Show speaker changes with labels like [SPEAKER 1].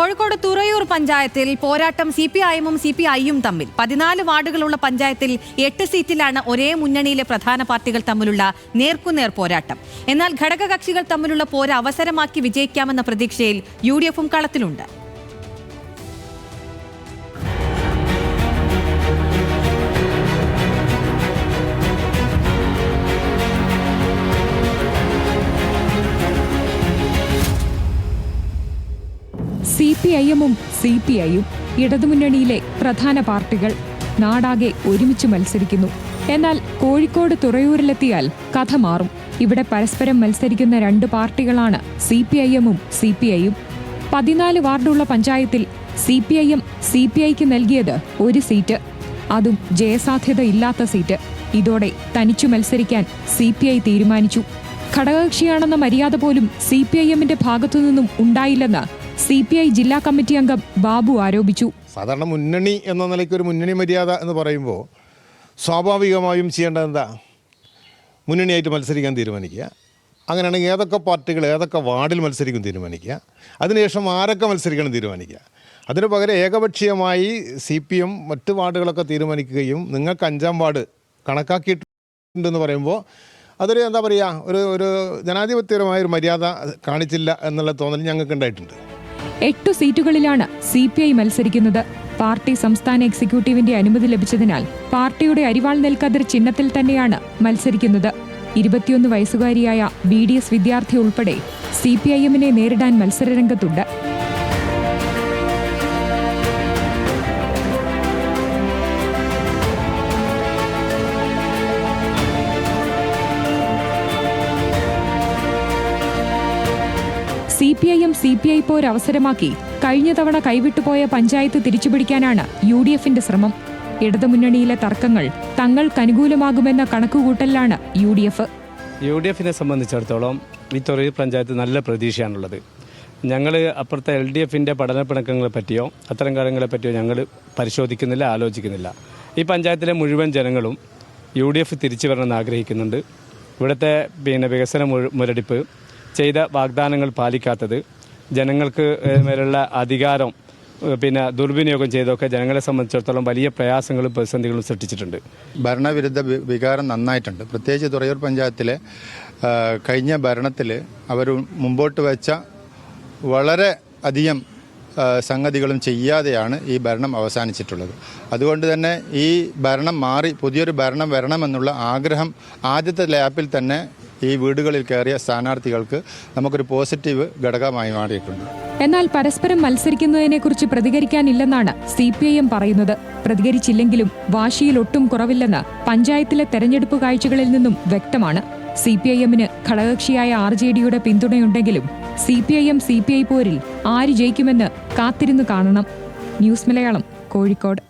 [SPEAKER 1] കോഴിക്കോട് തുറയൂർ പഞ്ചായത്തിൽ പോരാട്ടം C P ഐഎമ്മും സി പി ഐയും തമ്മിൽ. പതിനാല് വാർഡുകളുള്ള പഞ്ചായത്തിൽ എട്ട് സീറ്റിലാണ് ഒരേ മുന്നണിയിലെ പ്രധാന പാർട്ടികൾ തമ്മിലുള്ള നേർക്കുനേർ പോരാട്ടം. എന്നാൽ ഘടകകക്ഷികൾ തമ്മിലുള്ള പോര അവസരമാക്കി വിജയിക്കാമെന്ന പ്രതീക്ഷയിൽ യു ഡി എഫും കളത്തിലുണ്ട്.
[SPEAKER 2] സി പി ഐ എമ്മും സി പി ഐയും ഇടതുമുന്നണിയിലെ പ്രധാന പാർട്ടികൾ നാടാകെ ഒരുമിച്ച് മത്സരിക്കുന്നു. എന്നാൽ കോഴിക്കോട് തുറയൂരിലെത്തിയാൽ കഥ മാറും. ഇവിടെ പരസ്പരം മത്സരിക്കുന്ന രണ്ട് പാർട്ടികളാണ് സി പി ഐ എമ്മും സി പി ഐയും. പതിനാല് വാർഡുള്ള പഞ്ചായത്തിൽ C P I M C P ഐക്ക് നൽകിയത് ഒരു സീറ്റ്. അതും ജയസാധ്യത ഇല്ലാത്ത സീറ്റ്. ഇതോടെ തനിച്ചു മത്സരിക്കാൻ സി പി ഐ തീരുമാനിച്ചു. ഘടകകക്ഷിയാണെന്ന മര്യാദ പോലും സി പി ഐ എമ്മിന്റെ ഭാഗത്തുനിന്നും ഉണ്ടായില്ലെന്ന് സി പി ഐ ജില്ലാ കമ്മിറ്റി അംഗം ബാബു ആരോപിച്ചു.
[SPEAKER 3] സാധാരണ മുന്നണി എന്ന നിലയ്ക്ക് ഒരു മുന്നണി മര്യാദ എന്ന് പറയുമ്പോൾ സ്വാഭാവികമായും ചെയ്യേണ്ടത് എന്താ? മുന്നണിയായിട്ട് മത്സരിക്കാൻ തീരുമാനിക്കുക. അങ്ങനെയാണെങ്കിൽ ഏതൊക്കെ പാർട്ടികൾ ഏതൊക്കെ വാർഡിൽ മത്സരിക്കും തീരുമാനിക്കുക. അതിനുശേഷം ആരൊക്കെ മത്സരിക്കണം തീരുമാനിക്കുക. അതിനു പകരം ഏകപക്ഷീയമായി സി പി എം മറ്റ് വാർഡുകളൊക്കെ തീരുമാനിക്കുകയും നിങ്ങൾക്ക് അഞ്ചാം വാർഡ് കണക്കാക്കിയിട്ടുണ്ടെന്ന് പറയുമ്പോൾ അതൊരു എന്താ പറയുക ഒരു ഒരു ജനാധിപത്യപരമായ ഒരു മര്യാദ കാണിച്ചില്ല എന്നുള്ള തോന്നൽ ഞങ്ങൾക്ക് ഉണ്ടായിട്ടുണ്ട്
[SPEAKER 2] എട്ടു സീറ്റുകളിലാണ് സി പി ഐ മത്സരിക്കുന്നത്. പാർട്ടി സംസ്ഥാന എക്സിക്യൂട്ടീവിന്റെ അനുമതി ലഭിച്ചതിനാൽ പാർട്ടിയുടെ അരിവാൾ നെൽക്കതിർ ചിഹ്നത്തിൽ തന്നെയാണ് മത്സരിക്കുന്നത്. ഇരുപത്തിയൊന്ന് വയസ്സുകാരിയായ ബി ഡി എസ് വിദ്യാർത്ഥി ഉൾപ്പെടെ സി പി ഐ എമ്മിനെ നേരിടാൻ മത്സരരംഗത്തുണ്ട്. C P I M C P I പോര് അവസരമാക്കി കഴിഞ്ഞ തവണ കൈവിട്ടുപോയ പഞ്ചായത്ത് തിരിച്ചുപിടിക്കാനാണ് യു ഡി എഫിന്റെ ശ്രമം. ഇടതുമുന്നണിയിലെ തർക്കങ്ങൾ തങ്ങൾക്കനുകൂലമാകുമെന്ന കണക്കുകൂട്ടലിലാണ് U D F
[SPEAKER 4] U D എഫിനെ സംബന്ധിച്ചിടത്തോളം ഈ തൊഴിൽ പഞ്ചായത്ത് നല്ല പ്രതീക്ഷയാണുള്ളത്. ഞങ്ങൾ അപ്പുറത്തെ എൽ ഡി എഫിന്റെ പഠനപ്പിണക്കങ്ങളെ പറ്റിയോ അത്തരം കാര്യങ്ങളെ പറ്റിയോ ഞങ്ങൾ പരിശോധിക്കുന്നില്ല ആലോചിക്കുന്നില്ല. ഈ പഞ്ചായത്തിലെ മുഴുവൻ ജനങ്ങളും യു ഡി എഫ് തിരിച്ചു വരണമെന്ന് ആഗ്രഹിക്കുന്നുണ്ട്. ഇവിടുത്തെ പിന്നെ വികസന മുരടിപ്പ് ചെയ്ത വാഗ്ദാനങ്ങൾ പാലിക്കാത്തത് ജനങ്ങൾക്ക് മേലുള്ള അധികാരം പിന്നെ ദുർവിനിയോഗം ചെയ്തൊക്കെ ജനങ്ങളെ സംബന്ധിച്ചിടത്തോളം വലിയ പ്രയാസങ്ങളും പ്രതിസന്ധികളും സൃഷ്ടിച്ചിട്ടുണ്ട്.
[SPEAKER 5] ഭരണവിരുദ്ധ വികാരം നന്നായിട്ടുണ്ട്. പ്രത്യേകിച്ച് തുറയൂർ പഞ്ചായത്തിലെ കഴിഞ്ഞ ഭരണത്തിൽ അവർ മുമ്പോട്ട് വെച്ച വളരെ അധികം സംഗതികളും ചെയ്യാതെയാണ് ഈ ഭരണം അവസാനിച്ചിട്ടുള്ളത്. അതുകൊണ്ട് തന്നെ ഈ ഭരണം മാറി പുതിയൊരു ഭരണം വരണമെന്നുള്ള ആഗ്രഹം ആദ്യത്തെ ലാപ്പിൽ തന്നെ ഈ വീടുകളിൽ കയറിയ സ്ഥാനാർത്ഥികൾക്ക് നമുക്കൊരു പോസിറ്റീവ് ഘടകമായി മാറിയിട്ടുണ്ട്.
[SPEAKER 2] എന്നാൽ പരസ്പരം മത്സരിക്കുന്നതിനെക്കുറിച്ച് പ്രതികരിക്കാനില്ലെന്നാണ് സി പി ഐ എം പറയുന്നത്. പ്രതികരിച്ചില്ലെങ്കിലും വാശിയിൽ ഒട്ടും കുറവില്ലെന്ന് പഞ്ചായത്തിലെ തെരഞ്ഞെടുപ്പ് കാഴ്ചകളിൽ നിന്നും വ്യക്തമാണ്. സി പി ഐ എമ്മിന് ഘടകകക്ഷിയായ ആർ ജെ ഡിയുടെ പിന്തുണയുണ്ടെങ്കിലും C P I M C P I പോരിൽ ആര് ജയിക്കുമെന്ന് കാത്തിരുന്നു കാണണം. ന്യൂസ് മലയാളം കോഴിക്കോട്.